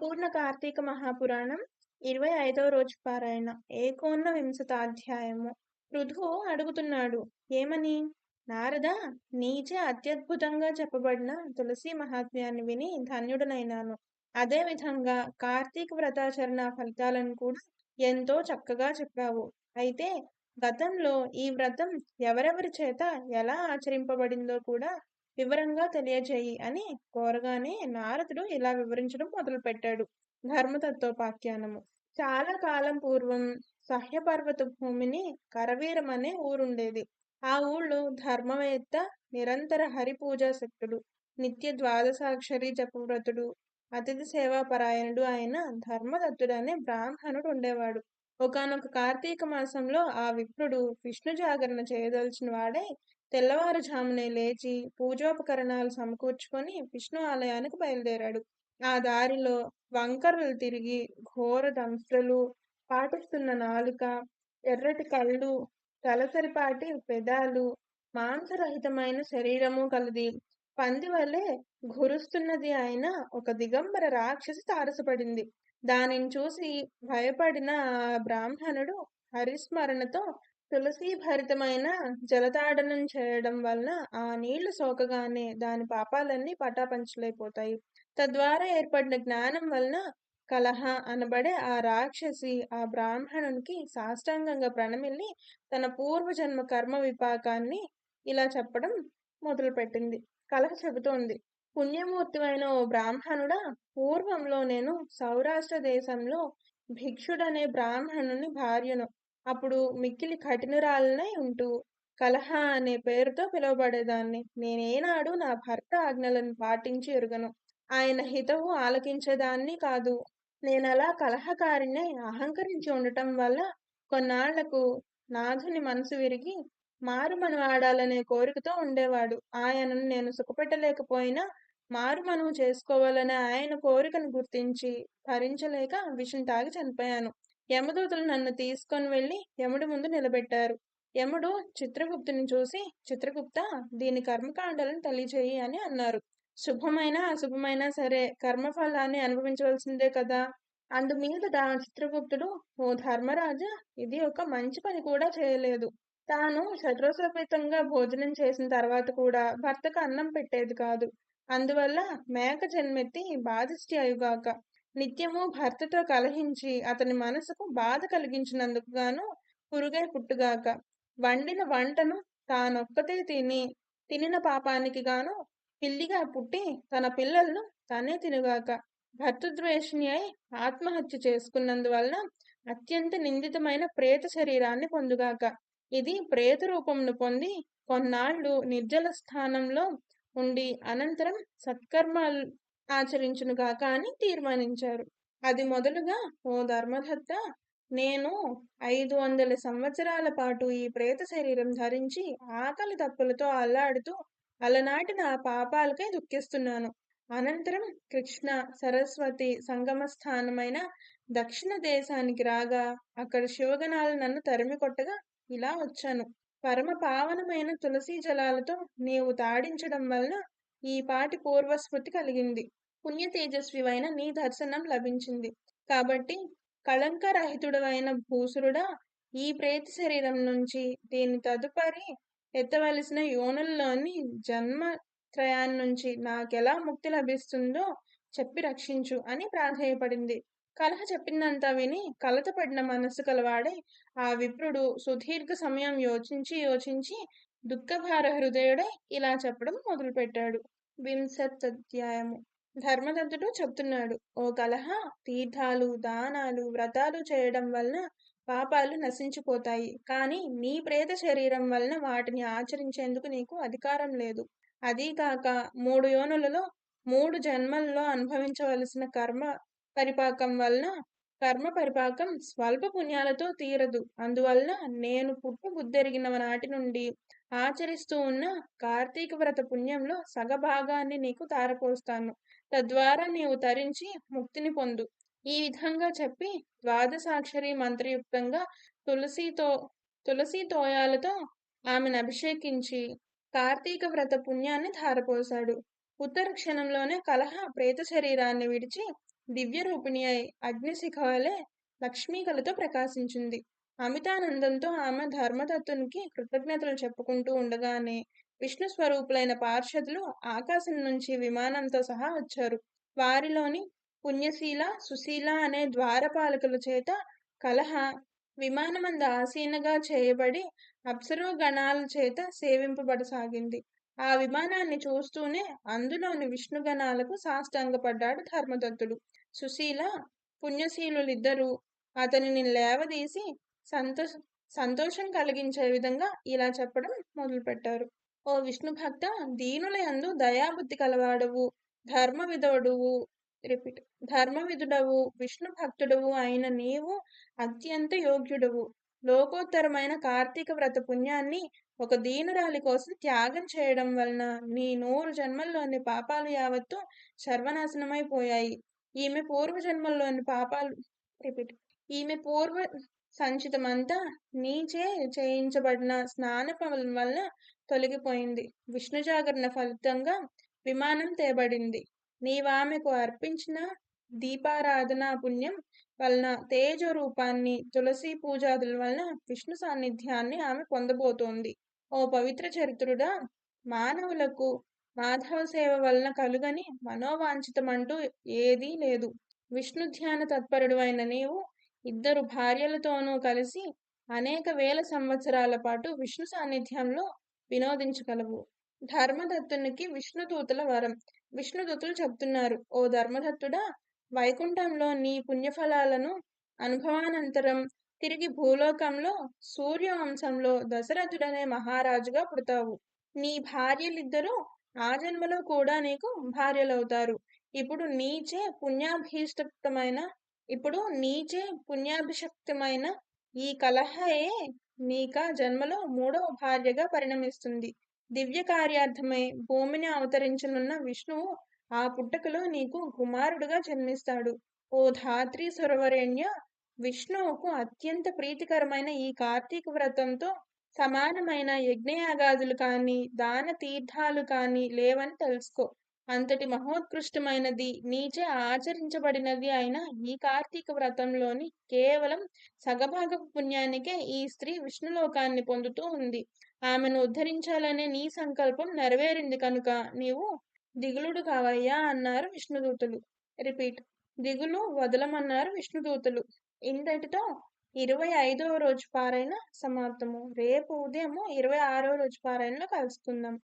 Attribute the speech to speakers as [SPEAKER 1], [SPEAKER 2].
[SPEAKER 1] సంపూర్ణ కార్తీక మహాపురాణం ఇరవై ఐదవ రోజు పారాయణ. ఏకోన్న వింశతాధ్యాయము పృథువు అడుగుతున్నాడు ఏమని? నారద నీచే అత్యద్భుతంగా చెప్పబడిన తులసి మహాత్మ్యాన్ని విని ధన్యుడనైనాను. అదే విధంగా కార్తీక వ్రతాచరణ ఫలితాలను కూడా ఎంతో చక్కగా చెప్పావు. అయితే గతంలో ఈ వ్రతం ఎవరెవరి చేత ఎలా ఆచరింపబడిందో కూడా వివరంగా తెలియజేయి అని కోరగానే నారదుడు ఇలా వివరించడం మొదలుపెట్టాడు. ధర్మతత్వోపాఖ్యానము. చాలా కాలం పూర్వం సహ్యపర్వత భూమిని కరవీరం అనే ఊరుండేది. ఆ ఊళ్ళో ధర్మవేత్త నిరంతర హరి పూజాశక్తుడు నిత్య ద్వాదశాక్షరి జపవ్రతుడు అతిథి సేవాపరాయణుడు అయిన ధర్మదత్తుడు అనే బ్రాహ్మణుడు ఉండేవాడు ఒకనొక కార్తీక మాసంలో ఆ విప్రుడు విష్ణు జాగరణ చేయదలిచిన వాడై తెల్లవారుజామునే లేచి పూజోపకరణాలు సమకూర్చుకొని విష్ణు ఆలయానికి బయలుదేరాడు. ఆ దారిలో వంకరలు తిరిగి ఘోర దంస్ట్రలు పాటిస్తున్న నాలుక ఎర్రటి కళ్ళు తలసరిపాటి పెదాలు మాంసరహితమైన శరీరము కలది. పంది వలె గురుస్తున్నది అయిన ఒక దిగంబర రాక్షసి తారసపడింది. దానిని చూసి భయపడిన ఆ బ్రాహ్మణుడు హరిస్మరణతో తులసీభరితమైన జలతాడనం చేయడం వలన ఆ నీళ్ళు సోకగానే దాని పాపాలన్నీ పటాపంచులైపోతాయి. తద్వారా ఏర్పడిన జ్ఞానం వలన కలహ అనబడే ఆ రాక్షసి ఆ బ్రాహ్మణునికి సాష్టాంగంగా ప్రణమిల్లి తన పూర్వజన్మ కర్మ విపాకాన్ని ఇలా చెప్పడం మొదలుపెట్టింది. కలహ చెబుతోంది పుణ్యమూర్తివైన ఓ బ్రాహ్మణుడా పూర్వంలో నేను సౌరాష్ట్ర దేశంలో భిక్షుడనే బ్రాహ్మణుని భార్యను. అప్పుడు మిక్కిలి కఠినురాలనై ఉంటూ కలహ అనే పేరుతో పిలువబడేదాన్ని. నేనేనాడు నా భర్త ఆజ్ఞలను పాటించి ఎరుగను. ఆయన హితవు ఆలకించేదాన్ని కాదు. నేనలా కలహకారిని అహంకరించి ఉండటం వల్ల కొన్నాళ్ళకు నాథుని మనసు విరిగి మారు మనవాడాలనే కోరికతో ఉండేవాడు. ఆయనను నేను సుఖపెట్టలేకపోయినా మారు మనవు చేసుకోవాలనే ఆయన కోరికను గుర్తించి భరించలేక విషం తాగి చనిపోయాను. యమదూతలు నన్ను తీసుకొని వెళ్ళి యముడి ముందు నిలబెట్టారు. యముడు చిత్రగుప్తుని చూసి చిత్రగుప్త దీని కర్మకాండాలను తెలియచేయి అని అన్నారు. శుభమైన అశుభమైన సరే కర్మఫలాన్ని అనుభవించవలసిందే కదా. అందుమీదట చిత్రగుప్తుడు ఓ ధర్మరాజా ఇది ఒక మంచి పని కూడా చేయలేదు. తాను షడ్రోసోపేతంగా భోజనం చేసిన తర్వాత కూడా భర్తకు అన్నం పెట్టేది కాదు. అందువల్ల మేక జన్మెత్తి బాధిష్టి అయుగాక నిత్యము భర్తతో కలహించి అతని మనసుకు బాధ కలిగించినందుకు గాను పురుగై పుట్టుగాక. వండిన వంటను తానొక్కతే తిని తినిన పాపానికి గాను పిల్లిగా పుట్టి తన పిల్లలను తనే తినుగాక. భర్తద్వేషిణి అయి ఆత్మహత్య చేసుకున్నందువలన అత్యంత నిందితమైన ప్రేత శరీరాన్ని పొందుగాక. ఇది ప్రేత రూపంను పొంది కొన్నాళ్ళు నిర్జల స్థానంలో ఉండి అనంతరం సత్కర్మాలు ఆచరించునుగాక అని తీర్మానించారు. అది మొదలుగా ఓ ధర్మదత్త నేను ఐదు వందల సంవత్సరాల పాటు ఈ ప్రేత శరీరం ధరించి ఆకలి తప్పులతో అల్లాడుతూ అలనాటి నా పాపాలకై దుఃఖిస్తున్నాను. అనంతరం కృష్ణ సరస్వతి సంగమ స్థానమైన దక్షిణ దేశానికి రాగా అక్కడ శివగణాలు నన్ను తరిమి కొట్టగా ఇలా వచ్చాను. పరమ పావనమైన తులసీ జలాలతో నీవు తాడించడం వలన ఈ పాటి పూర్వస్మృతి కలిగింది. పుణ్య తేజస్వివైన నీ దర్శనం లభించింది. కాబట్టి కళంకరహితుడవైన భూసురుడా ఈ ప్రేత శరీరం నుంచి దీని తదుపరి ఎత్తవలసిన యోనుల్లోని జన్మ త్రయాన్నించి నాకెలా ముక్తి లభిస్తుందో చెప్పి రక్షించు అని ప్రాధేయపడింది. కలహ చెప్పిందంతా విని కలతపడిన మనస్సు కలవాడే ఆ విప్రుడు సుదీర్ఘ సమయం యోచించి యోచించి దుఃఖభార హృదయుడై ఇలా చెప్పడం మొదలుపెట్టాడు. వింశత్ అధ్యాయము ధర్మదత్తుడు చెప్తున్నాడు. ఓ కలహ తీర్థాలు దానాలు వ్రతాలు చేయడం వలన పాపాలు నశించిపోతాయి. కానీ నీ ప్రేత శరీరం వలన వాటిని ఆచరించేందుకు నీకు అధికారం లేదు. అదీకాక మూడు యోనులలో మూడు జన్మల్లో అనుభవించవలసిన కర్మ పరిపాకం వలన కర్మ పరిపాకం స్వల్ప పుణ్యాలతో తీరదు. అందువలన నేను పుట్టు బుద్ధెరిగిన నాటి నుండి ఆచరిస్తూ ఉన్న కార్తీక వ్రత పుణ్యంలో సగభాగాన్ని నీకు తారపోస్తాను. తద్వారా నీవు తరించి ముక్తిని పొందు. ఈ విధంగా చెప్పి ద్వాదశాక్షరి మంత్రయుక్తంగా తులసితో తులసి తోయాలతో ఆమెను అభిషేకించి కార్తీక వ్రత పుణ్యాన్ని ధారపోశాడు. ఉత్తర క్షణంలోనే కలహ ప్రేత శరీరాన్ని విడిచి దివ్య రూపిణి అయి అగ్నిశిఖవలే లక్ష్మీ లక్ష్మీకలతో ప్రకాశించింది. అమితానందంతో ఆమె ధర్మదత్తునికి కృతజ్ఞతలు చెప్పుకుంటూ ఉండగానే విష్ణు స్వరూపులైన పార్షదులు ఆకాశం నుంచి విమానంతో సహా వచ్చారు. వారిలోని పుణ్యశీల సుశీల అనే ద్వారపాలకుల చేత కలహ విమానమంద ఆసీనగా చేయబడి అప్సరో గణాల చేత సేవింపబడసాగింది. ఆ విమానాన్ని చూస్తూనే అందులోని విష్ణుగణాలకు సాష్టాంగపడ్డాడు ధర్మదత్తుడు సుశీల పుణ్యశీలులిద్దరూ అతనిని లేవదీసి సంతోష సంతోషం కలిగించే విధంగా ఇలా చెప్పడం మొదలుపెట్టారు. ఓ విష్ణు భక్త దీనుల యందు దయాబుద్ధి కలవాడవు ధర్మ విధుడువు రిపీట్ ధర్మవిధుడవు విష్ణు భక్తుడవు అయిన నీవు అత్యంత యోగ్యుడవు. లోకోత్తరమైన కార్తీక వ్రత పుణ్యాన్ని ఒక దీనురాలి కోసం త్యాగం చేయడం వలన నీ నూరు జన్మల్లోని పాపాలు యావత్తు సర్వనాశనమైపోయాయి. ఈమె పూర్వ జన్మల్లోని పాపాలు రిపీట్ ఈమె పూర్వ సంచితమంతా నీచే చేయించబడిన స్నానపం వల్ల తొలగిపోయింది. విష్ణు జాగరణ ఫలితంగా విమానం తేబడింది. నీవామెకు అర్పించిన దీపారాధన పుణ్యం వలన తేజ రూపాన్ని తులసి పూజాదుల వలన విష్ణు సాన్నిధ్యాన్ని ఆమె పొందబోతోంది. ఓ పవిత్ర చరిత్రుడా మానవులకు మాధవ సేవ వలన కలుగని మనోవాంఛితమంటూ ఏదీ లేదు. విష్ణు ధ్యాన తత్పరుడు అయిన నీవు ఇద్దరు భార్యలతోనూ కలిసి అనేక వేల సంవత్సరాల పాటు విష్ణు సాన్నిధ్యంలో వినోదించగలవు. ధర్మదత్తునికి విష్ణుదూతుల వరం. విష్ణుదూతులు చెప్తున్నారు ఓ ధర్మదత్తుడా వైకుంఠంలో నీ పుణ్యఫలాలను అనుభవానంతరం తిరిగి భూలోకంలో సూర్యవంశంలో దశరథుడనే మహారాజుగా పుడతావు. నీ భార్యలిద్దరూ ఆ జన్మలో కూడా నీకు భార్యలవుతారు. ఇప్పుడు నీచే పుణ్యాభీష్టమైన ఇప్పుడు నీచే పుణ్యాభిషక్తమైన ఈ కలహయే నీక జన్మలో మూడవ భార్యగా పరిణమిస్తుంది. దివ్య కార్యార్థమై భూమిని అవతరించనున్న విష్ణువు ఆ పుట్టకలో నీకు కుమారుడుగా జన్మిస్తాడు. ఓ ధాత్రి సురవరేణ్య విష్ణువుకు అత్యంత ప్రీతికరమైన ఈ కార్తీక వ్రతంతో సమానమైన యజ్ఞయాగాదులు కానీ దాన తీర్థాలు కానీ లేవని తెలుసుకో. అంతటి మహోత్కృష్టమైనది. నీచే ఆచరించబడినది అయిన ఈ కార్తీక వ్రతంలోని కేవలం సగభాగపు పుణ్యానికే ఈ స్త్రీ విష్ణులోకాన్ని పొందుతూ ఉంది. ఆమెను ఉద్ధరించాలనే నీ సంకల్పం నెరవేరింది కనుక నీవు దిగులుడు కావయ్యా అన్నారు విష్ణుదూతులు. రిపీట్. దిగులు వదలమన్నారు విష్ణుదూతులు. ఇంతటితో ఇరవై ఐదవ రోజు పారైన సమాప్తము. రేపు ఉదయము ఇరవై ఆరవ రోజు పారాయణలో కలుసుకుందాం.